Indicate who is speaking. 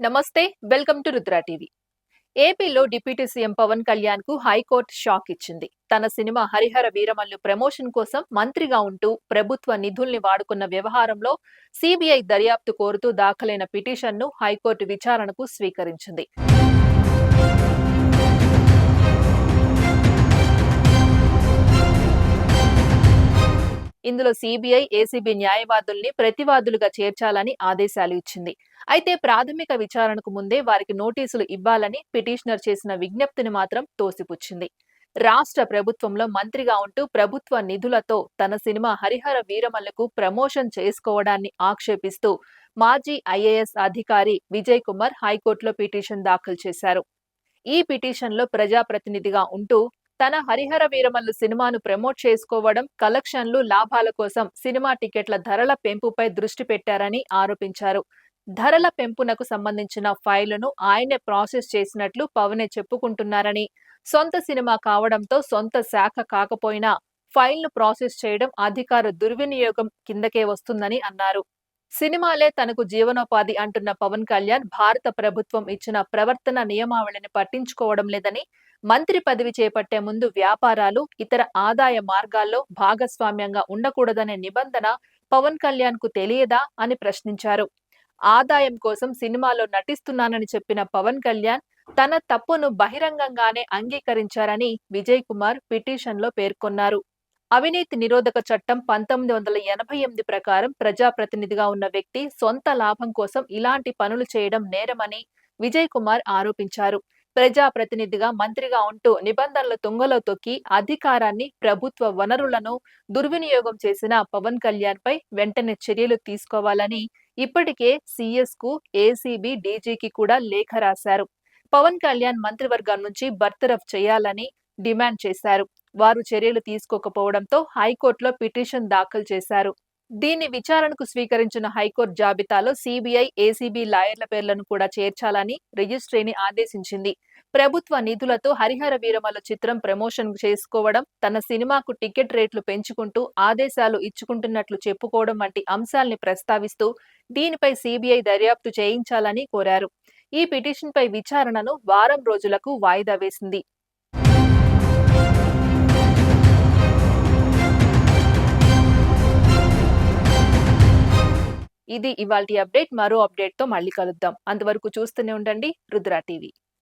Speaker 1: నమస్తే welcome to Rudra TV. ఏపీలో deputy CM Pawan కళ్యాణ్కు హైకోర్టు షాక్ ఇచ్చింది. తన సినిమా హరిహర వీరమల్లు ప్రమోషన్ కోసం మంత్రిగా ఉంటూ ప్రభుత్వ నిధుల్ని వాడుకున్న వ్యవహారంలో సిబిఐ దర్యాప్తు కోరుతూ దాఖలైన పిటిషన్ను హైకోర్టు విచారణకు స్వీకరించింది. ఇందులో సిబిఐ ఏసీబీ న్యాయవాదుల్ని ప్రతివాదులుగా చేర్చాలని ఆదేశాలు ఇచ్చింది. అయితే ప్రాథమిక విచారణకు ముందే వారికి నోటీసులు ఇవ్వాలని పిటిషనర్ చేసిన విజ్ఞప్తిని మాత్రం తోసిపుచ్చింది. రాష్ట్ర ప్రభుత్వంలో మంత్రిగా ఉంటూ ప్రభుత్వ నిధులతో తన సినిమా హరిహర వీరమల్లకు ప్రమోషన్ చేసుకోవడాన్ని ఆక్షేపిస్తూ మాజీ ఐఏఎస్ అధికారి విజయ్ కుమార్ హైకోర్టులో పిటిషన్ దాఖలు చేశారు. ఈ పిటిషన్లో ప్రజాప్రతినిధిగా ఉంటూ తన హరిహర వీరమల్లు సినిమాను ప్రమోట్ చేసుకోవడం కలెక్షన్లు లాభాల కోసం సినిమా టికెట్ల ధరల పెంపుపై దృష్టి పెట్టారని ఆరోపించారు. ధరల పెంపునకు సంబంధించిన ఫైలును ఆయనే ప్రాసెస్ చేసినట్లు పవనే చెప్పుకుంటున్నారని సొంత సినిమా కావడంతో సొంత శాఖ కాకపోయినా ఫైల్ను ప్రాసెస్ చేయడం అధికార దుర్వినియోగం కిందకే వస్తుందని అన్నారు. సినిమాలే తనకు జీవనోపాధి అంటున్న పవన్ కళ్యాణ్ భారత ప్రభుత్వం ఇచ్చిన ప్రవర్తన నియమావళిని పట్టించుకోవడం లేదని మంత్రి పదవి చేపట్టే ముందు వ్యాపారాలు ఇతర ఆదాయ మార్గాల్లో భాగస్వామ్యంగా ఉండకూడదనే నిబంధన పవన్ కళ్యాణ్కు తెలియదా అని ప్రశ్నించారు. ఆదాయం కోసం సినిమాలో నటిస్తున్నానని చెప్పిన పవన్ కళ్యాణ్ తన తప్పును బహిరంగంగానే అంగీకరించారని విజయ్ కుమార్ పిటిషన్లో పేర్కొన్నారు. అవినీతి నిరోధక చట్టం పంతొమ్మిది వందల ఎనభై ఎనిమిది ప్రకారం ప్రజాప్రతినిధిగా ఉన్న వ్యక్తి సొంత లాభం కోసం ఇలాంటి పనులు చేయడం నేరమని విజయ్ కుమార్ ఆరోపించారు. ప్రజాప్రతినిధిగా మంత్రిగా ఉంటూ నిబంధనలు తుంగలో తొక్కి అధికారాన్ని ప్రభుత్వ వనరులను దుర్వినియోగం చేసిన పవన్ కళ్యాణ్ పై వెంటనే చర్యలు తీసుకోవాలని ఇప్పటికే సిఎస్కు ఏసీబీ డీజీకి కూడా లేఖ రాశారు. పవన్ కళ్యాణ్ మంత్రివర్గం నుంచి బర్తరఫ్ చేయాలని డిమాండ్ చేశారు. వారు చర్యలు తీసుకోకపోవడంతో హైకోర్టులో పిటిషన్ దాఖలు చేశారు. దీన్ని విచారణకు స్వీకరించిన హైకోర్టు జాబితాలో సిబిఐ ఏసీబీ లాయర్ల పేర్లను కూడా చేర్చాలని రిజిస్ట్రీని ఆదేశించింది. ప్రభుత్వ నిధులతో హరిహర వీరమల చిత్రం ప్రమోషన్ చేసుకోవడం తన సినిమాకు టికెట్ రేట్లు పెంచుకుంటూ ఆదేశాలు ఇచ్చుకుంటున్నట్లు చెప్పుకోవడం వంటి అంశాల్ని ప్రస్తావిస్తూ దీనిపై సిబిఐ దర్యాప్తు చేయించాలని కోరారు. ఈ పిటిషన్పై విచారణను వారం రోజులకు వాయిదా వేసింది. ఇది ఇవాల్టి అప్డేట్. మరో అప్డేట్తో మళ్ళీ కలుద్దాం. అంతవరకు చూస్తూనే ఉండండి. రుద్రా టీవీ.